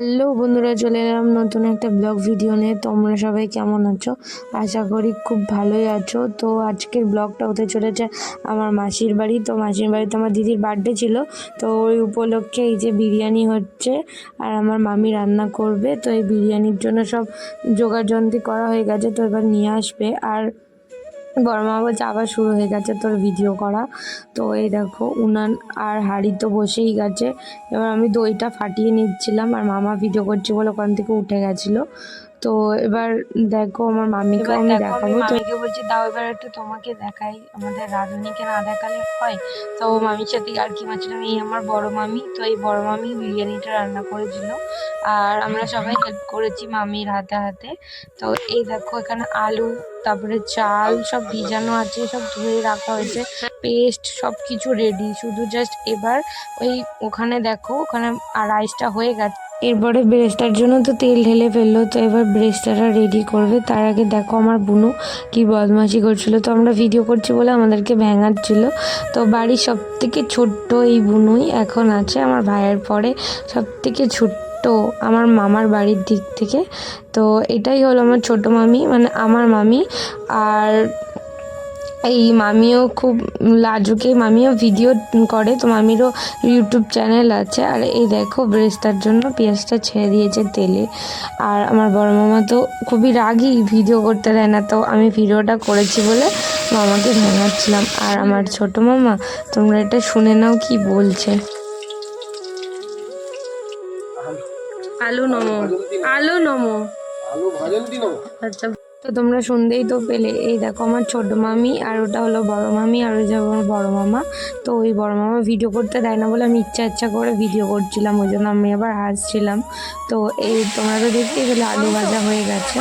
Hello বন্ধুরা, চলে এলাম নতুন একটা ব্লগ ভিডিও নিয়ে। তোমরা সবাই কেমন আছো? আশা করি খুব ভালোই আছো। তো আজকের ব্লগটা হতে চলেছে আমার মাসির বাড়ি। তো মাসির বাড়িতে আমার দিদির বার্থডে ছিল। তো ওই উপলক্ষে এই যে বিরিয়ানি হচ্ছে আর আমার মামি রান্না করবে। তো এই বিরিয়ানির জন্য সব জোগাড়যন্ত্রী করা হয়ে গেছে। তো এবার নিয়ে আসবে। আর বড় মা বলছে আবার শুরু হয়ে গেছে তোর ভিডিও করা। তো এই দেখো, উনান আর হাড়ি তো বসেই গেছে। এবার আমি দইটা ফাটিয়ে নিচ্ছিলাম আর মামা ভিডিও করছে বলে ওখান থেকে উঠে গেছিল। তো এবার দেখো আমার মামিকে আমি দেখো দেখাবো মামিকে বলছি দাও এবার একটু তোমাকে দেখাই আমাদের রাধুনিকে না দেখালে হয়? তো ও মামির সাথে আর কি মাছিলাম এই আমার বড় মামি। তো এই বড় মামি বিরিয়ানিটা রান্না করেছিল আর আমরা সবাই হেল্প করেছি মামির হাতে হাতে। তো এই দেখো এখানে আলু তারপরে চাল সব ভিজানো আছে সব ধুয়ে রাখা হয়েছে। পেস্ট সব কিছু রেডি শুধু জাস্ট এবার ওই ওখানে দেখো ওখানে রাইসটা হয়ে গেছে। এরপরে ব্রেস্তার জন্য তো তেল ঢেলে ফেলল, তো এবার ব্রেস্তাটা রেডি করবে। তার আগে দেখো আমার বুনু কি বদমাশি করছিল। তো আমরা ভিডিও করছি বলে আমাদেরকে ভেঙাচ্ছিল। তো বাড়ির সব থেকে ছোট্ট এই বুনুই এখন আছে আমার ভাইয়ের পরে। সব থেকে ছোট্ট আমার মামার বাড়ির দিক থেকে। তো এটাই হলো আমার ছোট মামি মানে আমার মামি। আর এই মামিও খুব লাজুকে মামিও ভিডিও করে। তো মামিরও ইউটিউব চ্যানেল আছে। আর এই দেখো ব্রেস্তার জন্য পেঁয়াজটা ছেড়ে দিয়েছে তেলে। আর আমার বড় মামা তো খুবই রাগি ভিডিও করতে দেয় না। তো আমি ভিডিওটা করেছি বলে মামাকে ভাঙাচ্ছিলাম আর আমার ছোট মামা তোমরা এটা শুনে নাও কি বলছে। আলু। নমো আলু নমো। আলু ভাজন্তি নম? আচ্ছা। তো তোমরা শুনতেই তো পেলে। এই দেখো আমার ছোট মামি আর ওটা হলো বড় মামি আর ওই যে আমার বড় মামা। তো ওই বড় মামা ভিডিও করতে দেয় না বলে আমি ইচ্ছা ইচ্ছা করে ভিডিও করছিলাম, ওই জন্য আমি আবার হাসছিলাম। তো এই তোমরা তো দেখতেই পেলে আলু ভাজা হয়ে গেছে।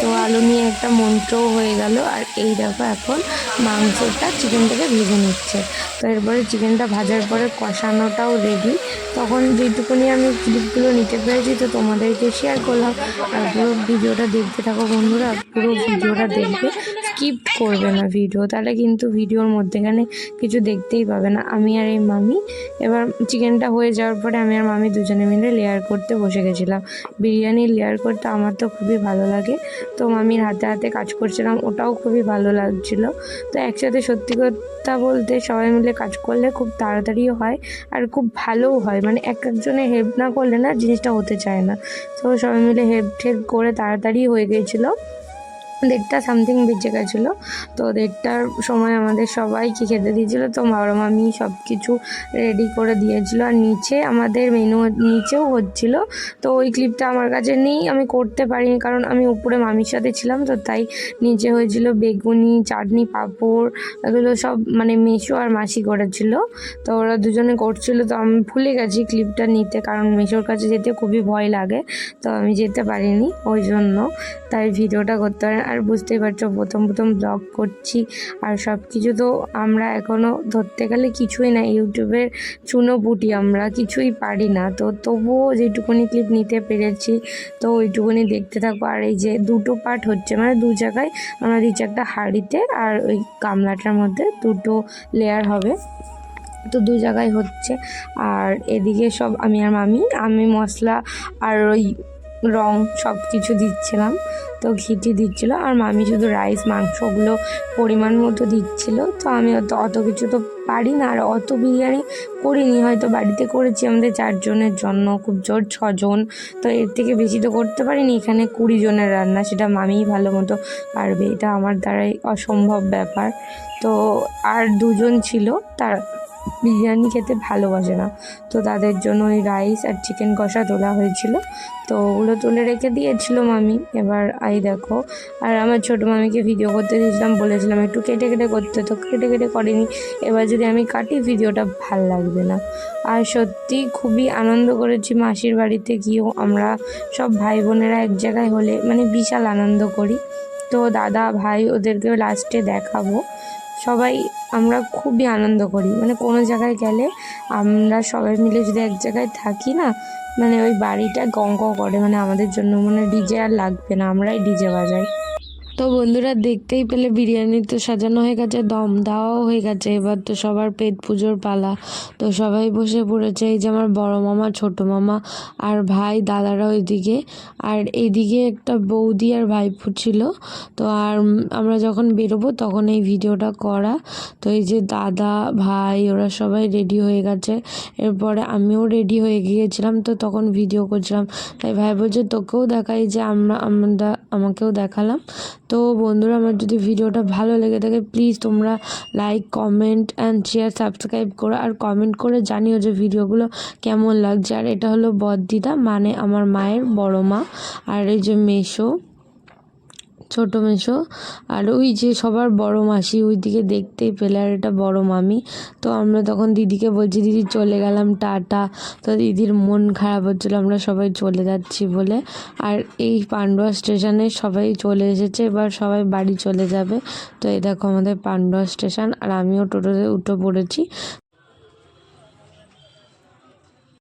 তো আলু নিয়ে একটা মন্ত্রও হয়ে গেল। আর এই দেখো এখন মাংসটা চিকেনটাকে ভেজে নিচ্ছে। তো এরপরে চিকেনটা ভাজার পরে কষানোটাও রেডি তখন যেটুকুনি আমি ক্লিপগুলো নিতে পেরেছি, তো তোমাদেরকে শেয়ার করলাম। আর পুরো ভিডিওটা দেখতে থাকো বন্ধুরা, পুরো ভিডিওটা দেখবে। স্কিপ করবে না ভিডিও তাহলে কিন্তু ভিডিওর মধ্যেখানে কিছু দেখতেই পাবে না। আমি আর এই মামি, এবার চিকেনটা হয়ে যাওয়ার পরে আমি আর মামি দুজনে মিলে লেয়ার করতে বসে গেছিলাম। বিরিয়ানি লেয়ার করতে আমার তো খুবই ভালো লাগে। তো মামির হাতে হাতে কাজ করছিলাম, ওটাও খুবই ভালো লাগছিল। তো একসাথে সত্যি কথা বলতে সবাই মিলে কাজ করলে খুব তাড়াতাড়িও হয় আর খুব ভালোও হয়। মানে এক একজনে হেল্প না করলে না জিনিসটা হতে চায় না। তো সবাই মিলে হেল্প টেল্প করে তাড়াতাড়ি হয়ে গিয়েছিল দেড়টা সামথিং বেজে গেছিল। তো দেড়টার সময় আমাদের সবাইকে খেতে দিয়েছিলো। তো বড় মামি সব কিছু রেডি করে দিয়েছিল। আর নিচে আমাদের মেনু নিচেও হচ্ছিল। তো ওই ক্লিপটা আমার কাছে নেই। আমি করতে পারিনি কারণ আমি উপরে মামির সাথে ছিলাম। তো তাই নিচে হয়েছিল বেগুনি, চাটনি, পাঁপড়, এগুলো সব মানে মেশো আর মাসি করেছিল। তো ওরা দুজনে করছিল। তো আমি ভুলে গেছি ক্লিপটা নিতে কারণ মেশোর কাছে যেতে খুবই ভয় লাগে। তো আমি যেতে পারিনি ওই জন্য। তাই ভিডিওটা করতে পারি আর বুঝতেই পারছ, প্রথম প্রথম ব্লগ করছি আর সব কিছু তো আমরা এখনও ধরতে গেলে কিছুই না, ইউটিউবের চুনোপুটি আমরা কিছুই পারি না। তো তবুও যেটুকুনি ক্লিপ নিতে পেরেছি, তো ওইটুকুনি দেখতে থাকো। আর এই যে দুটো পার্ট হচ্ছে মানে দু জায়গায় আমরা দিচ্ছি একটা হাঁড়িতে আর ওই গামলাটার মধ্যে দুটো লেয়ার হবে। তো দু জায়গায় হচ্ছে। আর এদিকে সব আমি আর মামি, আমি মশলা আর ওই রং সব কিছু দিচ্ছিলাম। তো ঘিটি দিচ্ছিল আর মামি শুধু রাইস মাংসগুলো পরিমাণ মতো দিচ্ছিল। তো আমি অত অত কিছু তো পারি না আর অত বিরিয়ানি করিনি। হয়তো বাড়িতে করেছি আমাদের চারজনের জন্য, খুব জোর ছজন। তো এর থেকে বেশি তো করতে পারিনি। এখানে কুড়ি জনের রান্না, সেটা মামিই ভালো মতো পারবে। এটা আমার দ্বারাই অসম্ভব ব্যাপার। তো আর দুজন ছিল, তার বিরিয়ানি খেতে ভালোবাসে না। তো তাদের জন্য ওই রাইস আর চিকেন কষা তোলা হয়েছিল। তো ওগুলো তুলে রেখে দিয়েছিল মামি এবার আই দেখো। আর আমার ছোটো মামিকে ভিডিও করতে দিয়েছিলাম, বলেছিলাম একটু কেটে কেটে করতে তো কেটে কেটে করেনি। এবার যদি আমি কাটি ভিডিওটা ভালো লাগবে না। আর সত্যি খুবই আনন্দ করেছি মাসির বাড়িতে গিয়েও। আমরা সব ভাই বোনেরা এক জায়গায় হলে মানে বিশাল আনন্দ করি। তো দাদা, ভাই ওদেরকেও লাস্টে দেখাবো। সবাই আমরা খুবই আনন্দ করি। মানে কোনো জায়গায় গেলে আমরা সবাই মিলে যদি এক জায়গায় থাকি না মানে ওই বাড়িটা গঙ্গ করে মানে আমাদের জন্য। মানে ডিজে আর লাগবে না, আমরাই ডিজে বাজাই। তো বন্ধুরা দেখতেই পেলে বিরিয়ানি তো সাজানো হয়ে গেছে, দম দেওয়াও হয়ে গেছে। এবার তো সবার পেট পুজোর পালা। তো সবাই বসে পড়েছে, এই যে আমার বড় মামা, ছোট মামা আর ভাই, দাদারা ওইদিকে। আর এদিকে একটা বৌদি আর ভাইপু ছিল। তো আর আমরা যখন বেরোবো তখন এই ভিডিওটা করা। তো এই যে দাদা, ভাই, ওরা সবাই রেডি হয়ে গেছে। এরপরে আমিও রেডি হয়ে গিয়েছিলাম, তো তখন ভিডিও করছিলাম। তাই ভাই বলছে, তোকেও দেখাই যে আমরা আমরা আমাকেও দেখালাম। তো বন্ধুরা, আমার যদি ভিডিওটা ভালো লেগে থাকে প্লিজ তোমরা like comment and share subscribe করো। আর কমেন্ট করে জানিও যে ভিডিওগুলো কেমন লাগছে। আর এটা হলো বদ্দিদা মানে আমার মায়ের বড় মা। আর এই যে মেশো ছোট মেশো আর ওই যে সবার বড় মাসি ওই দিকে দেখতেই পেলে, আর এটা বড় মামি। তো আমরা তখন দিদিকে বলছি, দিদি চলে গেলাম, টাটা। তো দিদির মন খারাপ হচ্ছিল, আমরা সবাই চলে যাচ্ছি বলে। আর এই পান্ডুয়া স্টেশনে সবাই চলে এসেছে, এবার সবাই বাড়ি চলে যাবে। তো এই দেখো আমাদের পান্ডুয়া স্টেশন, আর আমিও টোটোতে উঠে পড়েছি।